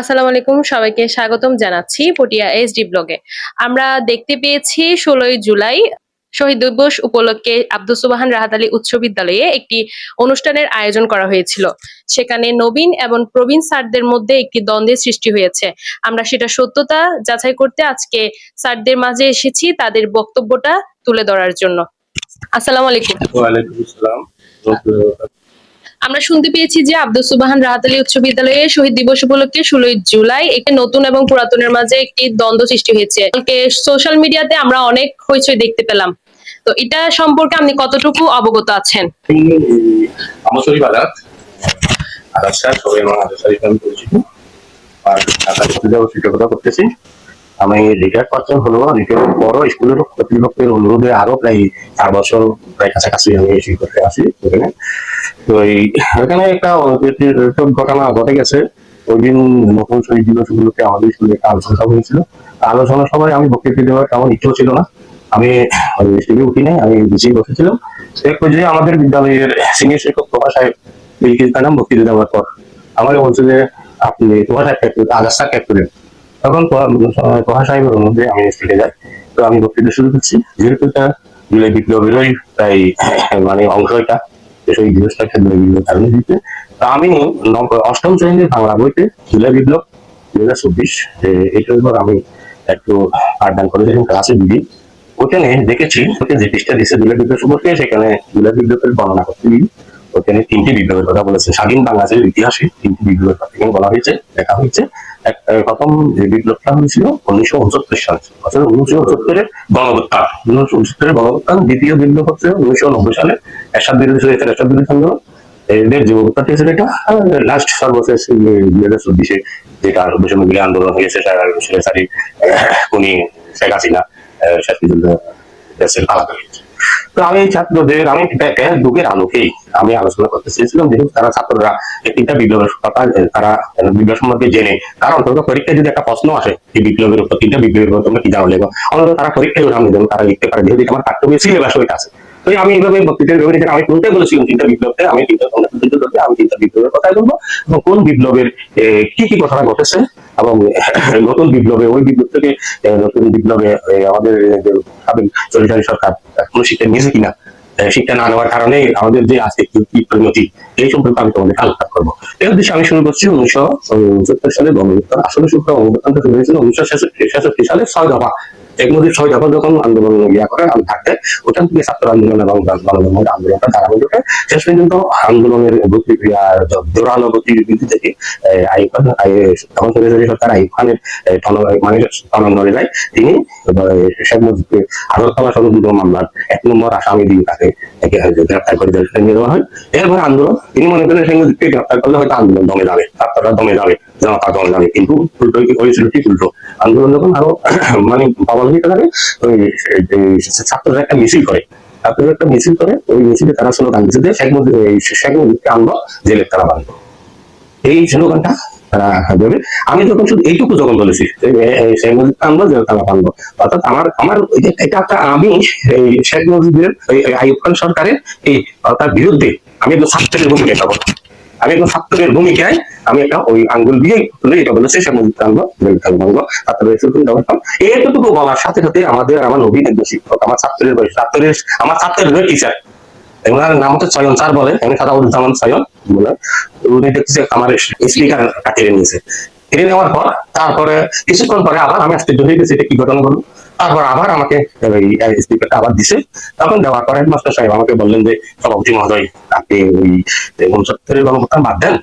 আসসালামু আলাইকুম, সবাইকে স্বাগতম জানাচ্ছি পটিয়া এসডি ব্লগে আমরা দেখতে পেয়েছি ষোলোই জুলাই শহীদ দিবস উপলক্ষে আব্দুল সুবাহান রাহাত আলী উচ্চ বিদ্যালয়ে একটি অনুষ্ঠানের আয়োজন করা হয়েছিল। সেখানে নবীন এবং প্রবীণ স্যারদের মধ্যে একটি দ্বন্দ্বের সৃষ্টি হয়েছে। আমরা সেটা সত্যতা যাচাই করতে আজকে স্যারদের মাঝে এসেছি, তাদের বক্তব্যটা তুলে ধরার জন্য। আসসালামু আলাইকুম। আসসালাম। আমরা শুনতে পেয়েছি যে আব্দুল সুবাহান রাহাত আলী উচ্চ বিদ্যালয়ে শহীদ দিবস উপলক্ষে ষোলোই জুলাই একটি নতুন এবং পুরাতনের মাঝে একটি দ্বন্দ্ব সৃষ্টি হয়েছে। সোশ্যাল মিডিয়াতে আমরা অনেক হইচই দেখতে পেলাম। তো এটা সম্পর্কে আপনি কতটুকু অবগত আছেন? আজাদ আজাদ স্যার সবাই আমার স্যার পরিচিত। আর ঢাকার কলেজে শিক্ষকতা করতেছি। আমি রিটায়ার পার্সন হলো রিটায়ার পরও স্কুলের কর্তৃপক্ষের অনুরোধে আরও প্রায় চার বছর প্রায় কাছাকাছি আমি শিক্ষকতা আছি এখানে। তো এই, এখানে একটা ঘটনা ঘটে গেছে। ওই দিন নতুন শহীদ দিবস উপলক্ষে আমাদের স্কুলে একটা আলোচনা হয়েছিল। আলোচনা সভায় আমি বক্তৃতা দেওয়ার তেমন ইচ্ছেও ছিল না। আমি স্টেজে উঠি নাই, আমি নিচেই বসেছিলাম। এক পর্যায়ে আমাদের বিদ্যালয়ের সিনিয়র শিক্ষক প্রভা সাহেব বক্তৃতা দেওয়ার পর আমাকে বলছে যে, আপনি প্রভা সাহেব ক্যাপ আগার স্যার ক্যাপ তখন সাহেবের আমি যাই। তো আমি বক্তৃতা শুরু করছি। যেহেতু এটা জুলাই বিপ্লবেরই প্রায় মানে অংশ এটা সেই জুলাই বিপ্লব দিতে। তা আমি অষ্টম শ্রেণির বাংলা বইতে জুলাই বিপ্লব দুই হাজার চব্বিশ এটার উপর আমি একটু পাঠদান করেছিলাম ক্লাসে দিদি ওখানে দেখেছি, ওকে যে পৃষ্ঠা দিচ্ছে জুলাই বিপ্লব সম্পর্কে, সেখানে জুলাই বিপ্লবের বর্ণনা করতে দিই ওখানে তিনটি বিপ্লবের কথা বলেছে। স্বাধীন বাংলাদেশের ইতিহাসে তিনটি বিপ্লবের কথা এখানে বলা হয়েছে, দেখা হয়েছে। প্রথম যে বিপ্লবটা হয়েছিল উনিশশো উনসত্তর সালে, অর্থাৎ উনিশশো উনসত্তরের গণহত্যা উনিশশো উনসত্তরের গণহত্যার দ্বিতীয় বিপ্লব হচ্ছে উনিশশো নব্বই সালে, এরশাদ বিরোধী হয়েছে এরশাদ বিরোধী আন্দোলন এদের যে উত্তরটা ছিল এটা লাস্ট সর্বশেষ দুই হাজার চব্বিশে যেটা বৈষম্য বিরোধী আন্দোলন হয়েছে সারি উনি শেখ হাসিনা শেষ পর্যন্ত দেশের আলাদা হয়েছে তো আমি এই ছাত্রদের আমি যুগের আলোকেই আমি আলোচনা করতে চেয়েছিলাম। যেহেতু তারা ছাত্ররা তিনটা বিপ্লবের কথা তারা বিপ্লব সম্পর্কে জেনে, তারা অন্তত পরীক্ষায় যদি একটা প্রশ্ন আসে, এই বিপ্লবের উপর, তিনটা বিপ্লবের উপর তোমরা কি জানো লেখো? অন্তত তারা পরীক্ষায় যেন তারা লিখতে পারে। যেহেতু আমার পাঠ্য বই সিলেবাস ওইটা আছে। আমি এইভাবে আমি তিনটা বিপ্লবতে আমি তিনটা আমি তিনটা বিপ্লবের বলব। এবং কোন বিপ্লবের কি কি ঘটনা ঘটেছে এবং নতুন বিপ্লবে, ওই বিপ্লব থেকে নতুন বিপ্লবে আমাদের চরিতারি সরকার, কোনো শিক্ষা নিয়েছে কিনা? শিক্ষা না নেওয়ার কারণে আমাদের যে কি পরিণতি, এই সম্পর্কে আমি তোমাদের আলোচনা করব। এর উদ্দেশ্যে আমি শুরু করছি উনিশশো উনসত্তর সালে গণবিত্তান আসলে শুক্র গণবিত্তানটা শুরু হয়েছিল উনিশশো ছেষট্টি সালে ছয় দফা। মধ্যে ছয় দফা যখন আন্দোলন ইয়া করে আমি থাকতে ওখান থেকে ছাত্র আন্দোলন এবং গণতন্ত্রের আন্দোলনটা দাঁড়ানো ওঠে। শেষ পর্যন্ত আন্দোলনের গতি জোরালো গতিবিধি থেকে আহ, খান তখন সরকারি আইয়ুব খানের মানে টনন্দরে যায় তিনি শেখ মুজিবকে আগরতলা মামলার এক নম্বর আসামি দিয়ে তাকে একে গ্রেপ্তার করে যাওয়া হয়। এরপর আন্দোলন তিনি মনে করেন শেখ মুজিবকে গ্রেপ্তার করলে হয়তো আন্দোলন দমে যাবে ছাত্ররা দমে যাবে। কিন্তু উল্টো আন্দোলন যখন আরও মানে থাকে ওই ছাত্ররা একটা মিছিল করে। ছাত্ররা একটা মিছিল করে, ওই মিছিলে তারা শেখ মুজিব শেখ মুজিবকে আনব জেলের তারা এই আমি যখন শুধু এইটুকু যখন বলেছি শেখ মুজিবকে আনব জেলের তারা বাঁধবো অর্থাৎ আমার আমার ওই এটা একটা আমি এই শেখ মুজিবের আইয়ুব খান সরকারের এই তার বিরুদ্ধে আমি ছাত্রের ভূমিকা আমি একজন ছাত্রের ভূমিকায় আমি একটা ওই আঙ্গুল দিয়ে তুলে এটা বলেছে শেখ মুজিবকে আনব এইটুকু বলার সাথে সাথে আমাদের আমার নবীন একজন শিক্ষক, আমার ছাত্রের বয়স, ছাত্রের, আমার ছাত্রের টিচার ওনার নাম হচ্ছে চয়ন স্যার বলে এমনি সাদাউদ্দামান চয়ন বলে, উনি আমার স্পিকার নিয়েছে। নেওয়ার পর, তারপরে কিছুক্ষণ পরে আবার আমি আশ্চর্য হয়ে গেছি, এটা কি ঘটনা করল তারপর আবার আমাকে আবার দিছে। তখন দেওয়ার পরে মাস্টার সাহেব আমাকে বললেন যে, সভাপতি মহোদয়, আপনি ওই উনসত্তরের গণপ্রত্যান বাদ দেন।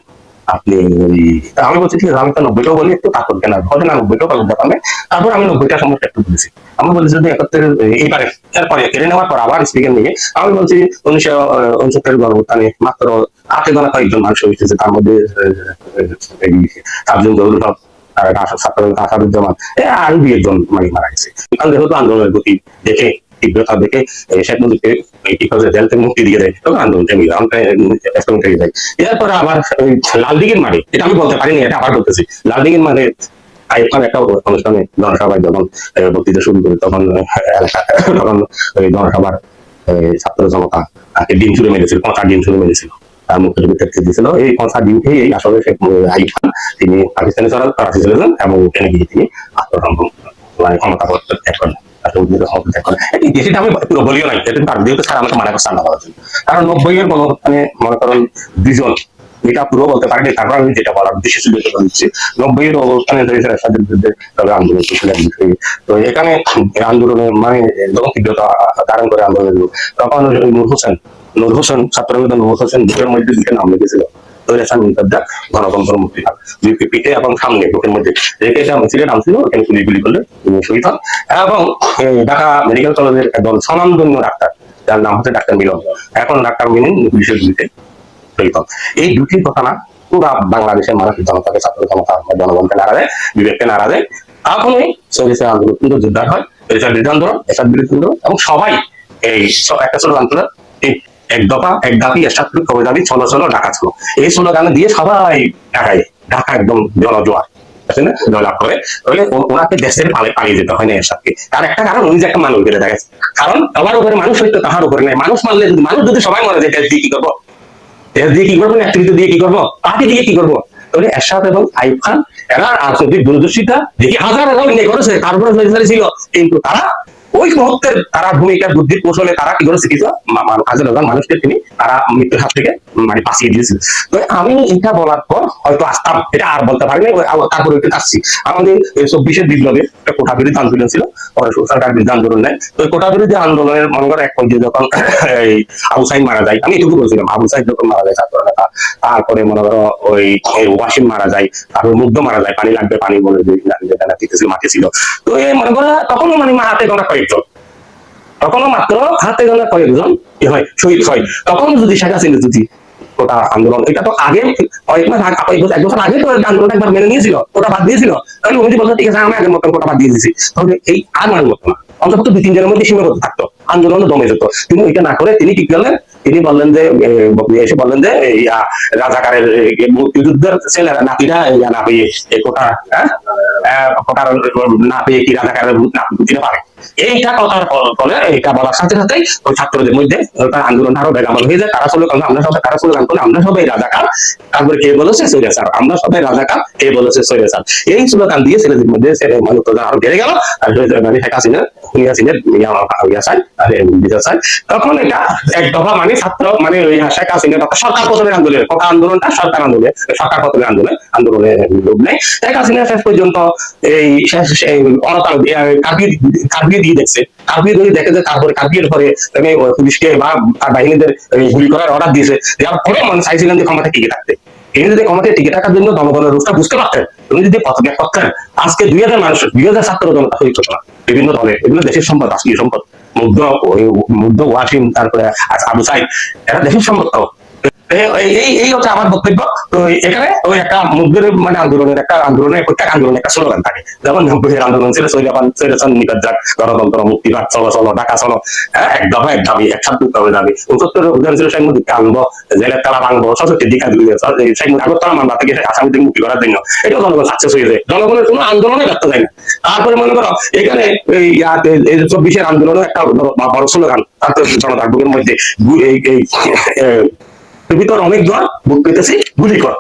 আপনি ওই আমি বলছি, ঠিক আছে, আমি তো নব্বইটাও বলি, একটু তাকত কেন হবে না, নব্বইটাও কাগজ দেখাবে তারপর আমি নব্বইটা সম্পর্কে একটু বলেছি। আমি বলেছি, যদি একাত্তরের এইবারে, এরপরে কেড়ে নেওয়ার পর আবার স্পিকার নিয়ে, আমি বলছি, উনিশশো উনসত্তরের গণপ্রত্যানে মাত্র হাতে গোনা কয়েকজন মানুষ হয়েছে তার মধ্যে এই আসাদুজ্জামান আরও মানে মারা গেছে। আন্দোলনের গতি দেখে, তীব্রতা দেখে শেখ মুজিবকে জেল থেকে মুক্তি দিয়ে দেয়, তখন আন্দোলন যায় থেকে আবার লালদিঘির মাঠে, এটা আমি বলতে পারিনি, এটা আবার বলতেছি। লালদিঘির মাঠে আইয়ুব খান একটা অনুষ্ঠানে জনসভায় যখন বক্তৃতা শুরু করে, তখন তখন জনসভার ছাত্র জনতা ডিম ছুড়ে মেরেছিল, পাঁচটা ডিম ছুড়ে মেরেছিল। ক্ষেত্রে দিয়েছিল। এই ডিউটি এই আসলে শেখ আইব খান তিনি এবং গিয়ে তিনি আত্মসমর্পণ মানে ক্ষমতা ত্যাগ করেন মানা তারপর আমি যেটা অবস্থানে আন্দোলন তো এখানে আন্দোলনের মানে তীব্রতা ধারণ করে আন্দোলনের রূপ, তখন হোসেন নূর হোসেন ছাত্রনেতা নূর হোসেন মধ্যে দুটো নাম লিখেছিল এই দুটি পুরা বাংলাদেশের মানুষের জনতাকে, ছাত্র জনতা জনগণকে নাড়া দেয়, বিবেককে নাড়া দেয়। তখনই সরিষা আন্দোলন কিন্তু যোদ্ধার হয়। সরিষার বিরুদ্ধে আন্দোলন বিরুদ্ধে আন্দোলন, এবং সবাই এই একটা ছোট আন্দোলন এক দফা, এক দাবি এরশাদ কবে দাবি চলো চলো ঢাকা চলো এই স্লোগানে দিয়ে সবাই ঢাকায়, ঢাকা একদম জনজোয়ার, আছে না? জয়লাভ করে। তাহলে ওনাকে দেশের পালে পালিয়ে যেতে হয় না তার একটা কারণ, উনি যে একটা মানুষ বেড়ে দেখেছে কারণ সবার উপরে মানুষ হইতো তাহার উপরে নাই। মানুষ মানলে যদি, মানুষ যদি সবাই যায়, দেশ দিয়ে কি করব? দেশ দিয়ে কি করব নেতৃত্ব দিয়ে কি করব? পার্টি দিয়ে কি করব? তাহলে এরশাদ এবং আইব খান, এরা দূরদর্শিতা দেখি হাজার হাজার করেছে। তারপরে ছিল কিন্তু তারা ওই মুহূর্তের তারা ভূমিকা বুদ্ধির কৌশলে তারা কি করেছে মা- হাজার হাজার মানুষকে তিনি তারা মৃত্যুর হাত থেকে মানে বাঁচিয়ে দিয়েছিল। তো আমি এটা বলার পর হয়তো আসতাম এটা আর বলতে ওই আবার তারপরে একটু আসছি। আমাদের চব্বিশের বিপ্লবে একটা কোটা বিরোধী আন্দোলন ছিল, পরে সরকার বিরোধী আন্দোলন নেয়। তো কোটা বিরোধী আন্দোলনের মনে করো এক পর্যায়ে যখন এই আবু সাইদ মারা যায়, আমি এটুকু বলছিলাম, আবু সাইদ যখন মারা যায় ছাত্র নেতা তারপরে মনে করো ওই ওয়াসিম মারা যায়, তারপরে মুগ্ধ মারা যায়, পানি লাগবে, পানি বলে যেটা নাতিতে ছিল মাটি ছিল। তো এই মনে করো তখনও মানে হাতে গোনা কয়েকজন মাত্র হাতে গোনা কয়েকজন শহীদ হয়। তখন যদি শেখ হাসিনা যদি ওটা আন্দোলন এটা তো আগে কয়েক মাস এক বছর আগে তো এই আন্দোলনটা একবার মেনে নিয়েছিল ওটা বাদ দিয়েছিল। ঠিক আছে আমি আগের মতন কোটা বাদ দিয়ে দিয়েছি তাহলে এই আর না অন্তত দুই তিন জনের মধ্যে সীমাবদ্ধ থাকতো আন্দোলন দমে যেত তিনি এটা না করে তিনি কি করলেন তিনি বললেন যে এসে বললেন যে রাজাকারের মুক্তিযুদ্ধের ছেলেরা নাতিরা না পেয়ে কোটা কোটার না পেয়ে কি রাজাকারের না পারে এইটা কথার ফলে এটা বলার সাথে সাথে ওই ছাত্রদের মধ্যে আন্দোলন আরও বেগামল হয়ে যায়। তারা স্লোগান আমরা সবাই তারা স্লোগান করে আমরা সবাই রাজাকার। তারপরে কে বলেছে? সৈরা স্যার আমরা সবাই রাজাকার, কে বলেছে? সৈরা স্যার এই স্লোগান দিয়ে ছেলেদের মধ্যে ছেলে মানুষ আরও বেড়ে গেল। আর মানে তখন এটা এক দফা মানে ছাত্র মানে ওই শেখ হাসিনা সরকার পতনের আন্দোলন। কথা আন্দোলনটা? সরকার আন্দোলন। সরকার পতনের আন্দোলন। আন্দোলনে হাসিনা শেষ পর্যন্ত এই শেষ অনতাল কার্ফিউ কার্ফিউ দিয়ে দেখছে। কার্ফিউ দিয়ে দেখে যে তারপরে কার্ফিউর পরে মানে পুলিশকে বা বাহিনীদের গুলি করার অর্ডার দিয়েছে। দেওয়ার পরে মানে চাইছিলেন যে ক্ষমতা টিকে থাকতে। তিনি যদি ক্ষমতায় টিকে থাকার জন্য জনগণের রূপটা বুঝতে পারতেন তুমি যদি পথ ব্যাগ করতেন, আজকে দুই হাজার মানুষ, দুই হাজার ছাত্র জনতা হইত না। বিভিন্ন দলে এগুলো দেশের সম্পদ, রাষ্ট্রীয় সম্পদ, মুগ্ধ মুগ্ধ ওয়াসিম, তারপরে আবু সাইদ, এরা দেশের সম্পদ তো। এই- হচ্ছে আমার বক্তব্য। তো এখানে ওই একটা মুগ্ধের মানে আন্দোলনের একটা আন্দোলনের প্রত্যেক আন্দোলনের একটা স্লোগান থাকে। যেমন আন্দোলন ছিল সৈরাবান সৈরাচান নিকাত যাক গণতন্ত্র মুক্তিবাদ চলো চলো ঢাকা চলো। হ্যাঁ, এক দফা এক দাবি এক সাত হবে দাবি। উনসত্তর অভিযান ছিল শেখ মুজিবকে আনব জেলের তালা ভাঙবো সশক্তি দিকা শেখ মুজিব আগরতলা মামলা থেকে আসামিদের মুক্তি করার জন্য। এটা জনগণ সাকসেস হয়ে যায় জনগণের কোনো আন্দোলনে ব্যর্থ যায় না তারপরে মনে করো এখানে এই চব্বিশের আন্দোলনের একটা বড়- স্লোগান। তার জনতার মধ্যে এই ভিতর অনেক জন বুক পেতেছি গুলি কর।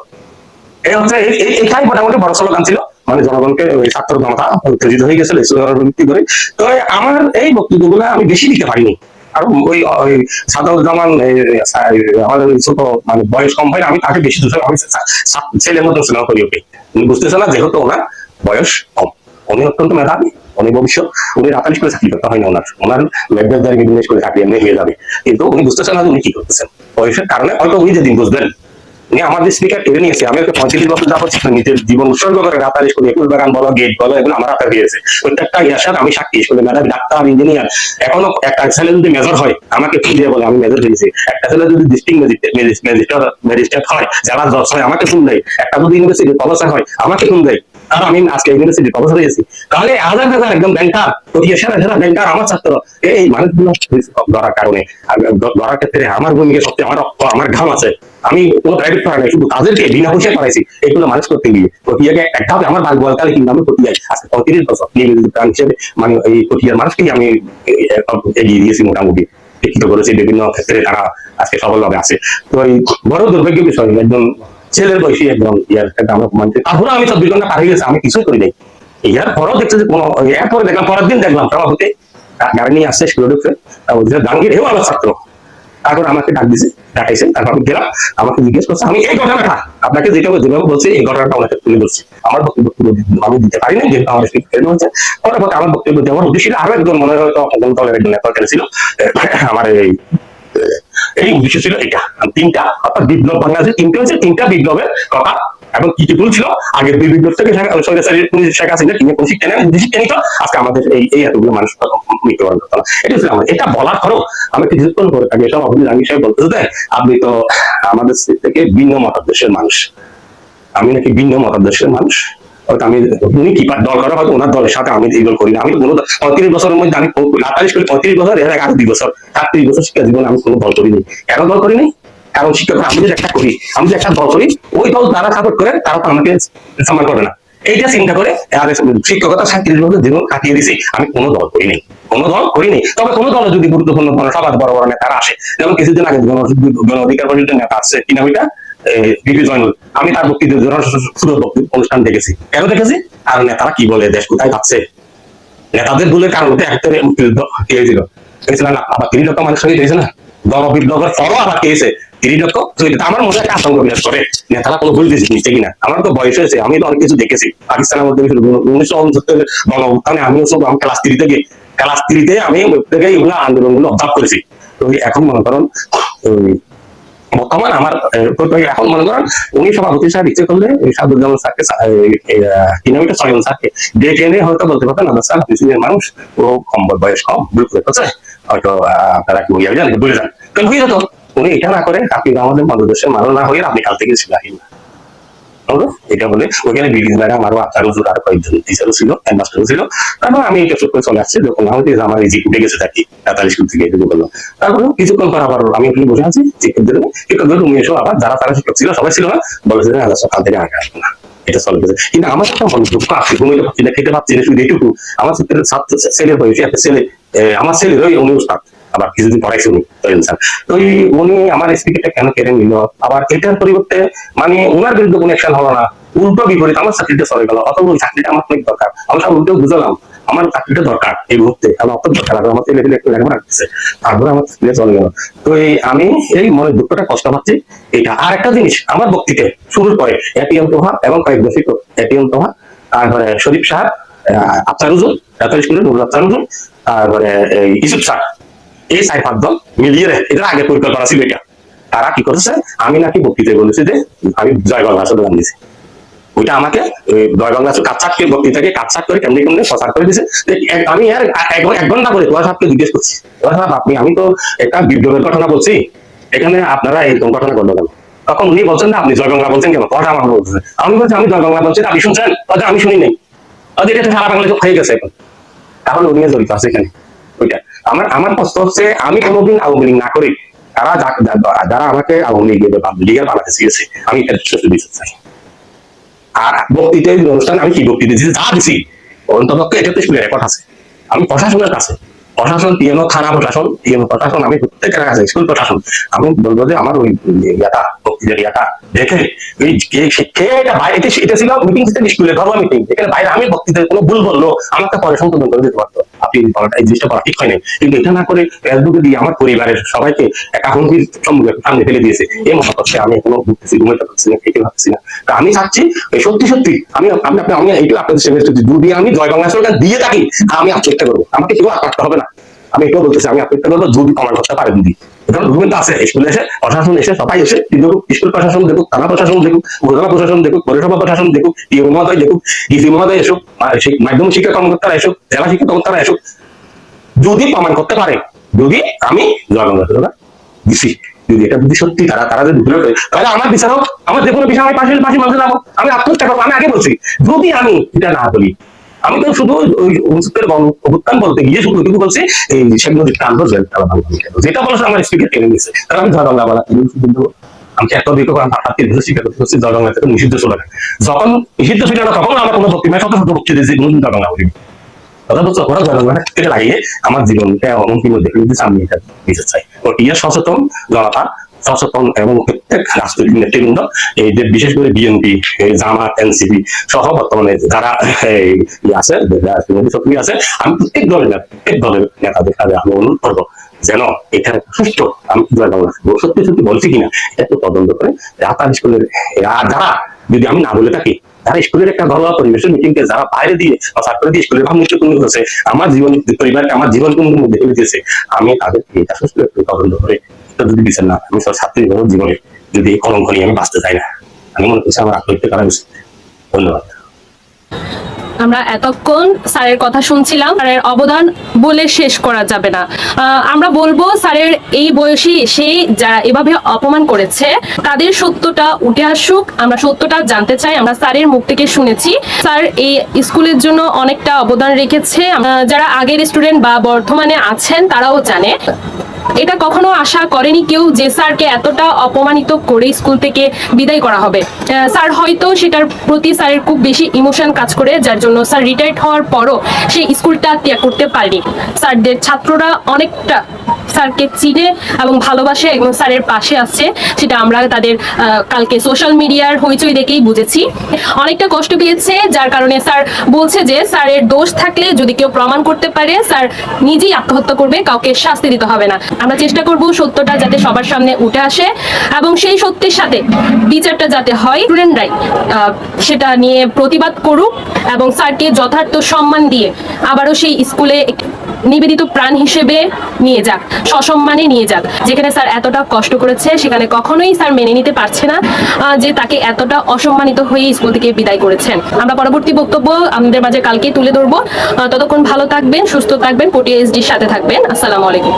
এই হচ্ছে এটাই মোটামুটি বড় স্লোগান ছিল মানে জনগণকে ছাত্র জনতা উত্তেজিত হয়ে গেছিল ভিত্তি করে। তো আমার এই বক্তব্যগুলো আমি বেশি দিতে পারিনি। আর ওই এই, এই, আমাদের ছোট মানে বয়স কম হয় আমি তাকে বেশি দূষণ আমি ছেলের মতো স্নেহ করি ওকে বুঝতেছে না যেহেতু ওনার বয়স কম। উনি অত্যন্ত মেধাবী। ভবিষ্যৎ উনি করে চাকরি করতে হয় না ওনার। ওনার মেঘদার বিজনেস করে চাকরি এমনি হয়ে যাবে। কিন্তু উনি উনি কি করতেছেন। বয়সের কারণে হয়তো উনি যেদিন বুঝবেন, উনি আমাদের স্পিকার টেনে নিয়েছে, আমি পঁয়ত্রিশ বছর যাব নিজের জীবন উৎসর্গ করে স্কুল একুশ বাগান বলো, গেট বলো, এগুলো আমার হাতে দিয়েছে প্রত্যেকটা আমি সাক্ষী স্কুলে ম্যাডাম ডাক্তার ইঞ্জিনিয়ার এখনও একটা ছেলে যদি মেজর হয়, আমাকে ফোন দিয়ে বলে, আমি মেজর হয়েছি। একটা ছেলে যদি ডিস্ট্রিক্ট ম্যাজিস্ট্রেট হয়, যারা জজ হয়, আমাকে ফোন দেয়। একটা যদি ইউনিভার্সিটি প্রফেসর হয়, আমাকে ফোন দেয়। আর আমি আজকে প্রফেসর হয়েছি তাহলে হাজার হাজার একদম ব্যাংকার সেরা সেরা ব্যাংকার আমার ছাত্র এই মানুষগুলো ধরার কারণে ধরার ক্ষেত্রে আমার ভূমিকা আমার রক্ত, আমার ঘাম আছে। আমি কোনো প্রাইভেট নাই, শুধু তাদেরকে বিনা পয়সায় এগুলো মানুষ করতে গিয়ে প্রক্রিয়াকে একটা হবে আমার বলকালে কিন্তু আমি পঁয়ত্রিশ বছর হিসেবে মানে এই প্রক্রিয়ার মানুষকেই আমি এগিয়ে দিয়েছি মোটামুটি। শিক্ষিত করেছে বিভিন্ন ক্ষেত্রে তারা আজকে সফলভাবে আছে। তো এই বড় দুর্ভাগ্য বিষয়, একজন ছেলের বয়সী একজন ইয়ার একটা আমরা মানতে তারপরে আমি চব্বিশ ঘণ্টা পার হয়ে গেছে, আমি কিছুই করি নাই। ইয়ার পরও দেখছে যে কোনো এরপরে দেখলাম, পরের দিন দেখলাম সভা হতে গাড়ি নিয়ে আসছে স্কুলে ঢুকছে বলছে জাহাঙ্গীর হেও আমার ছাত্র। তারপর আমাকে ডাক দিছে, ডাকাইছে, তারপর আমি গেলাম, আমাকে জিজ্ঞেস করছে, আমি এই ঘটনাটা, আপনাকে যেটা যেভাবে বলছি, এই ঘটনাটা ওনাকে তুলে ধরছি। আমার বক্তব্য আমি দিতে পারি না যেহেতু আমার ফেল হচ্ছে পরবর্তী আমার বক্তব্য দেওয়ার উদ্দেশ্য আরও একজন মনে হয় হয়তো দলের একজন নেতা ছিল আমার এই এই উদ্দেশ্য ছিল এটা। তিনটা, অর্থাৎ বিপ্লব বাংলাদেশের তিনটা বিপ্লবের কথা। এবং কি কি বিপ্লব থেকে শেখ হাসিনা আজকে আমাদের এই এই এতগুলো মানুষ মৃত্যুবরণ করতে এটা ছিল আমার এটা বলার আমি ডিসকাউন্ট করে থাকি। এসব আপনি জাহাঙ্গীর সাহেব আপনি তো আমাদের থেকে ভিন্ন মতাদর্শের মানুষ। আমি নাকি ভিন্ন মতাদর্শের মানুষ? হয়তো আমি উনি কি পার- দল হয়তো ওনার দলের সাথে আমি দল করি না আমি কোনো পঁয়ত্রিশ বছরের মধ্যে আমি করে পঁয়ত্রিশ বছর দুই বছর আটত্রিশ বছর শিক্ষা জীবনে আমি কোনো দল করিনি কেন দল করিনি কারণ শিক্ষক আমি যদি একটা করি আমি যদি একটা দল করি ওই দল সাপোর্ট করে তারা তো আমাকে করে না এইটা চিন্তা করে শিক্ষকতা সাঁত্রিশ বছর জীবন কাটিয়ে দিছি আমি কোনো দল করিনি কোনো দল করিনি তবে কোনো দল যদি গুরুত্বপূর্ণ সবার বড় বড় নেতারা আসে যেমন কিছুদিন আগে গণ অধিকার পরিষদের নেতা আসছে কি নাম এটা আমি তার বক্তৃতা অনুষ্ঠান দেখেছি কেন দেখেছি আর নেতারা কি বলে দেশ কোথায় যাচ্ছে নেতাদের ভুলের কারণে একটারে মুক্তিযুদ্ধ হয়েছিল হয়েছিল আবার তিরিশ লক্ষ মানুষ শহীদ হয়েছে না গণ বিপ্লবের পরও আবার কে হয়েছে তিরিশ লক্ষ শহীদ আমার মনে একটা আতঙ্ক বিরাজ করে নেতারা কোনো ভুল দিয়েছে নিচ্ছে কিনা আমার তো বয়স হয়েছে আমি তো অনেক কিছু দেখেছি পাকিস্তানের মধ্যে উনিশশো উনসত্তর গণ উত্থানে আমিও সব আমি ক্লাস থ্রি থেকে ক্লাস থ্রিতে আমি থেকে এগুলো আন্দোলনগুলো অবজার্ভ করেছি তো এখন মনে করেন বর্তমান আমার এখন মনে করেন উনি সভাপতি সাহেব ইচ্ছে করলে সাদুজ্জামান স্যারকে কিলোমিটার ছয়জন স্যারকে ডেকে এনে হয়তো বলতে পারতেন আমার স্যার, আপনি সিনিয়র মানুষ, ও কম বয়স কম করে ফেলছে, হয়তো আপনারা কি বুঝে যান বুঝে যান। কারণ হয়ে যেত? উনি এটা না করে আপনি আমাদের মধ্যদেশের মানুষ না হয়ে আপনি কাল থেকে ছিল না হলো? এটা বলে হুজুর আর কয়েকজন টিচারও ছিল হেডমাস্টারও ছিল। তারপর আমি এটা করে চলে আসছি, যখন আমাদের আমার এই গেছে থাকি থেকে এটুকু তারপরে কিছুক্ষণ পর আবার আমি ওখানে বসে আছি এসো, আবার যারা তারা শিক্ষক ছিল, সবাই ছিল না বলেছে আচ্ছা সকাল থেকে আগে আসব না, এটা কিন্তু আমার একটা আছে না, খেতে পাচ্ছি না, শুধু এটুকু আমার ছাত্র ছেলের একটা ছেলে আমার ছেলের ওই উনি উস্তাদ আবার কিছুদিন পড়াইছে উনি তৈরি স্যার। তো উনি আমার স্পিকারটা কেন কেড়ে নিল? আবার এটার পরিবর্তে মানে ওনার বিরুদ্ধে কোনো অ্যাকশন হলো না। উল্টো বিপরীত, আমার চাকরিটা চলে গেল। অত ওই চাকরিটা আমার অনেক দরকার। আমি সব উল্টো বুঝলাম, আমার চাকরিটা দরকার এই মুহূর্তে। আমার অত দরকার আর আমার ছেলে একটু লেখাপড়া রাখতেছে তারপরে আমার চাকরিটা চলে গেল। তো এই আমি এই মনে দুঃখটা, কষ্ট পাচ্ছি। এটা আর একটা জিনিস, আমার বক্তৃতে শুরুর পরে এটিএম তোহা এবং কয়েকজন শিক্ষক এটিএম তোহা তারপরে শরীফ সাহেব আফতার হুজুর রাতার স্কুলের নুরুল আফতার তারপরে ইসুফ স্যার এই সাই পাঁচ দল মিলিয়ে রে এটা আগে পরিকল্পনা ছিল এটা। তারা কি করেছে? আমি নাকি বক্তৃতায় বলেছি যে আমি জয় বাংলা আসলে গান দিয়েছি ওইটা আমাকে জয় বাংলা কাচ্চাকে বক্তৃতাকে কাচ্চাক করে কেমনি কেমনি প্রচার করে এক- আমি আর এক ঘণ্টা করে তোমার সাহেবকে জিজ্ঞেস করছি। তোমার সাহেব আপনি, আমি তো একটা বিপ্লবের ঘটনা বলছি। এখানে আপনারা এরকম ঘটনা ঘটলো কেন? তখন উনি বলছেন না আপনি জয় বাংলা বলছেন কেন? কথা আমার বলছেন আমি বলছি, আমি জয় বাংলা বলছি, আপনি শুনছেন? আমি শুনি নাই। এটা সারা বাংলা হয়ে গেছে এখন। তাহলে উনি জড়িত আছে এখানে। ওইটা। আমার আমার প্রশ্ন হচ্ছে, আমি কোনোদিন আওয়ামী লীগ না করি। তারা যারা আমাকে আওয়ামী লীগের বা লীগের বানাতে চেয়েছে আমি এটা দিতে চাই আর বক্তৃতার অনুষ্ঠান আমি কি বক্তৃতা দিচ্ছি যা দিছি। অন্তপক্ষে এটা তো রেকর্ড আছে। আমি প্রশাসনের কাছে, প্রশাসন পিএনও থানা প্রশাসন পিএনও প্রশাসন, আমি প্রত্যেকের কাছে স্কুল প্রশাসন, আমি বলব যে আমার ওই ইয়াটা, বক্তৃতার ইয়াটা, দেখে ওই কে- এটা বাইরে এটা ছিল মিটিং সিস্টেম স্কুলে ধর্ম মিটিং এখানে বাইরে আমি বক্তৃতায় কোনো ভুল বলল আমাকে পরে সংশোধন করে দিতে পারতো। আপনি বলাটা এই জিনিসটা করা ঠিক হয় নাই কিন্তু এটা না করে ফেসবুকে দিয়ে আমার পরিবারের সবাইকে একা হুমকির সামনে ফেলে দিয়েছে। এই করছে আমি এখনও ঘুরতেছি ঘুমাইতে পারছি না, খেতে পারছি না। তা আমি চাচ্ছি সত্যি সত্যি, আমি আমি আপনি আমি এইটু আপনাদের দু যদি আমি জয় বাংলা সরকার দিয়ে থাকি আমি আত্মহত্যা করব। আমাকে কেউ আত্মহত্যা হবে না। আমি এটাও বলতেছি, আমি আত্মহত্যা করব, যদি প্রমাণ করতে পারে দিদি আছে স্কুলে এসে প্রশাসন এসে সবাই এসে দেখুক স্কুল প্রশাসন দেখুক থানা প্রশাসন দেখুক প্রশাসন দেখুক পৌরসভা প্রশাসন দেখুক ইউ দেখুক এসুক শিক্ষা কর্মকর্তারা এসুক জেলা শিক্ষা কর্মকর্তারা এসুক যদি প্রমাণ করতে পারে যদি আমি সরকার দিছি যদি এটা যদি সত্যি তারা তারা যদি করে, তাহলে আমার বিচার হোক আমার যে কোনো বিষয় আমি পাশে পাশে মানুষে আমি আত্মহত্যা করব আমি আগে বলছি যদি আমি এটা না বলি আমি তো শুধু ওই উনসত্তরের বলতে গিয়ে শুধু কিন্তু বলছি, এই শেখ মুজিব তারা কেন? যেটা বলছে আমার স্পিকার টেনে নিয়েছে। তারা আমি জয় বাংলা বলা কিন্তু আমি একটা দিকে করে আমার হাতে ধরে স্বীকার করতে হচ্ছে থেকে নিষিদ্ধ যখন নিষিদ্ধ ছিল না তখন আমার কোনো শত বক্তৃতা দিয়েছি কথা বলছো, ওরা থেকে লাগিয়ে আমার জীবনটা ফেলে দিচ্ছে আমি এটা চাই। পটিয়া সচেতন, জনতা সচেতন এবং প্রত্যেক রাজনৈতিক নেতৃবৃন্দ এই যে বিশেষ করে বিএনপি জামাত এনসিপি সহ বর্তমানে যারা আছে সক্রিয় আছে আমি প্রত্যেক দলের প্রত্যেক দলের নেতাদের কাছে আমি অনুরোধ করব যেন এখানে সুষ্ঠু আমি কি বলব না, সত্যি সত্যি বলছি কিনা একটু তদন্ত করে রাতার স্কুলের যারা যদি আমি না বলে থাকি যারা স্কুলের একটা ঘরোয়া পরিবেশের মিটিংকে যারা বাইরে দিয়ে বা ছাত্র দিয়ে স্কুলের ভাবমূর্তি পূর্ণ করেছে আমার জীবন পরিবারকে আমার জীবন পূর্ণ ফেলে দিয়েছে আমি তাদেরকে এটা সুস্থ একটু তদন্ত করে যদি বিচার না। আমি সব ছাত্রী জীবনে যদি এই কলঙ্ক নিয়ে আমি বাঁচতে চাই না। আমি মনে করছি আমার আত্মহত্যা করা উচিত। ধন্যবাদ। আমরা এতক্ষণ স্যারের কথা শুনছিলাম। স্যারের অবদান বলে শেষ করা যাবে না। আমরা বলব স্যারের এই বয়সী এসে যারা এভাবে অপমান করেছে, তাদের সত্যটা উঠে আসুক। আমরা সত্যটা জানতে চাই। আমরা স্যারের মুখ থেকে শুনেছি। স্যার এই স্কুলের জন্য অনেকটা অবদান রেখেছে। যারা আগের স্টুডেন্ট বা বর্তমানে আছেন, তারাও জানে। এটা কখনো আশা করেনি কেউ যে স্যারকে এতটা অপমানিত করে স্কুল থেকে বিদায় করা হবে। স্যার হয়তো সেটার প্রতি স্যারের খুব বেশি ইমোশন কাজ করে, যার জন্য স্যার রিটায়ার্ড হওয়ার পরও সে স্কুলটা ত্যাগ করতে পারেনি। স্যারদের ছাত্ররা অনেকটা স্যারকে চিনে এবং ভালোবাসে এবং স্যারের পাশে আসছে সেটা আমরা তাদের কালকে সোশ্যাল মিডিয়ার হইচই দেখেই বুঝেছি। অনেকটা কষ্ট পেয়েছে, যার কারণে স্যার বলছে যে স্যারের দোষ থাকলে যদি কেউ প্রমাণ করতে পারে, স্যার নিজেই আত্মহত্যা করবে, কাউকে শাস্তি দিতে হবে না। আমরা চেষ্টা করব সত্যটা যাতে সবার সামনে উঠে আসে এবং সেই সত্যের সাথে বিচারটা যাতে হয় স্টুডেন্টরাই সেটা নিয়ে প্রতিবাদ করুক এবং স্যারকে যথার্থ সম্মান দিয়ে আবারও সেই স্কুলে নিবেদিত প্রাণ হিসেবে নিয়ে যাক, সসম্মানে নিয়ে যাক। যেখানে স্যার এতটা কষ্ট করেছে, সেখানে কখনোই স্যার মেনে নিতে পারছে না যে তাকে এতটা অসম্মানিত হয়ে স্কুল থেকে বিদায় করেছেন। আমরা পরবর্তী বক্তব্য আমাদের মাঝে কালকে তুলে ধরবো। ততক্ষণ ভালো থাকবেন, সুস্থ থাকবেন পটিএসডির সাথে থাকবেন। আসসালামু আলাইকুম।